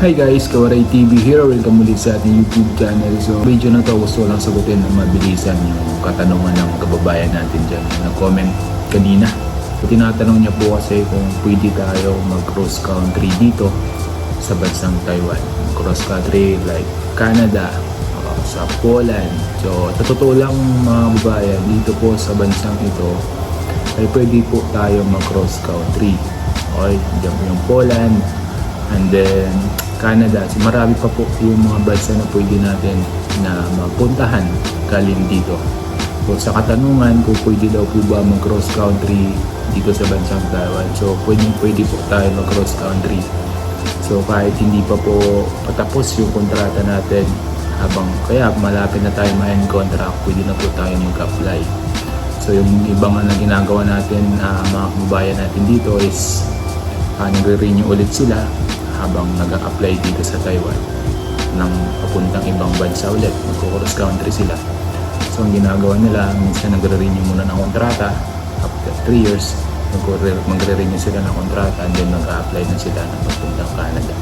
Hi guys, Kawaray TV here. Welcome ulit sa ating YouTube channel. So, video na to gusto lang sagutin ng mabilisan yung katanungan ng kababayan natin dyan. Nag-comment kanina. So, tinatanong niya po kasi kung pwede tayo mag-cross country dito sa bansang Taiwan. Cross country like Canada, o sa Poland. So, sa totoo lang mga kababayan, dito po sa bansang ito, ay pwede po tayo mag-cross country. Okay, dyan po yung Poland, and then Canada. So, marami pa po yung mga bansa na pwede natin na mapuntahan galing dito. So, sa katanungan kung pwede daw po ba mag-cross country dito sa bansang Taiwan. So, pwede, pwede po tayo mag-cross country. So, kahit hindi pa po patapos yung kontrata natin, habang kaya malapit na tayo ma-end contract, pwede na po tayo mag-apply. So, yung ibang na ginagawa natin, ah, mga kababayan natin dito is uh, nagre-renew ulit sila habang nag-apply dito sa Taiwan ng papuntang ibang bansa ulit. Magko-cross country sila. So, ang ginagawa nila, minsan nagre-renew muna ng kontrata. After 3 years, magre- magre-renew sila ng kontrata and then mag-apply na sila ng papuntang Canada.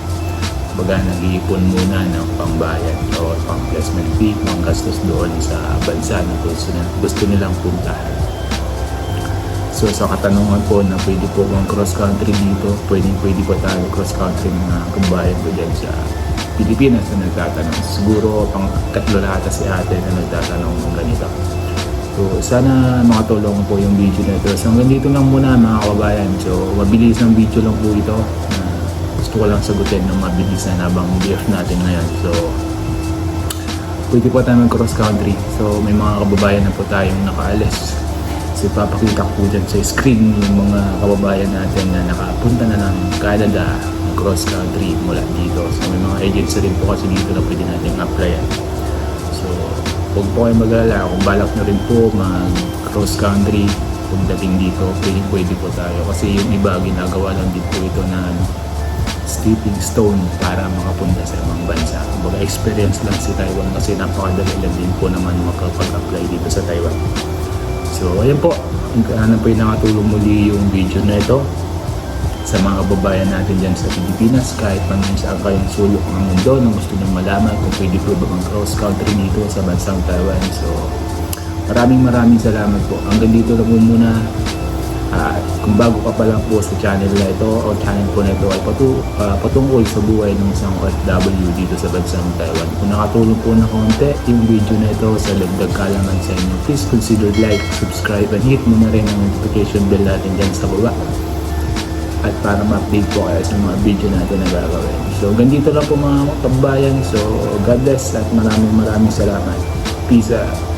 Baga, nag-iipon muna ng pangbayad o pang placement fee, pang gastos doon sa bansa na gusto, na, gusto nilang puntahan. So sa katanungan po na pwede po bang cross country dito, pwede pwede po tayo cross country mga kabayan ko dyan sa Pilipinas na nagtatanong. Siguro pang katlo lahat si ate na nagtatanong ng ganito. So sana makatulong po yung video na ito. So hanggang dito lang muna mga kababayan. So mabilis ng video lang po ito. na gusto ko lang sagutin ng mabilisan habang BF natin ngayon. So pwede po tayo mag-cross country. So may mga kababayan na po tayong nakaalis. So ipapakita ko dyan sa screen yung mga kababayan natin na nakapunta na ng Canada cross country mula dito. So may mga agency rin po kasi dito na pwede natin applyan. So huwag po kayo mag-alala kung balak nyo rin po mag cross country pagdating dito, pwede pwede po tayo. Kasi yung iba ginagawa lang din po ito na stepping stone para makapunta sa ibang bansa. Kumbaga experience lang si Taiwan kasi napakadali lang din po naman makapag-apply dito sa Taiwan. So, ayan po. Ano po yung nakatulong muli yung video na ito sa mga kababayan natin dyan sa Pilipinas kahit man sa kayong sulok ng mundo na gusto nyo malaman kung pwede po ba ang cross country dito sa bansang Taiwan. So, maraming maraming salamat po. Hanggang dito lang po muna. Bago ka pa lang po sa channel na ito o channel po na ito ay patu ah, patungkol sa buhay ng isang OFW dito sa bansang Taiwan. Kung nakatulong po na konti yung video na ito sa dagdag kalaman sa inyo, please consider like, subscribe, and hit mo na rin ang notification bell natin dyan sa baba. At para ma-update po kayo sa mga video natin na gagawin. So, ganito lang po mga kababayan. So, God bless at maraming maraming salamat. Peace out.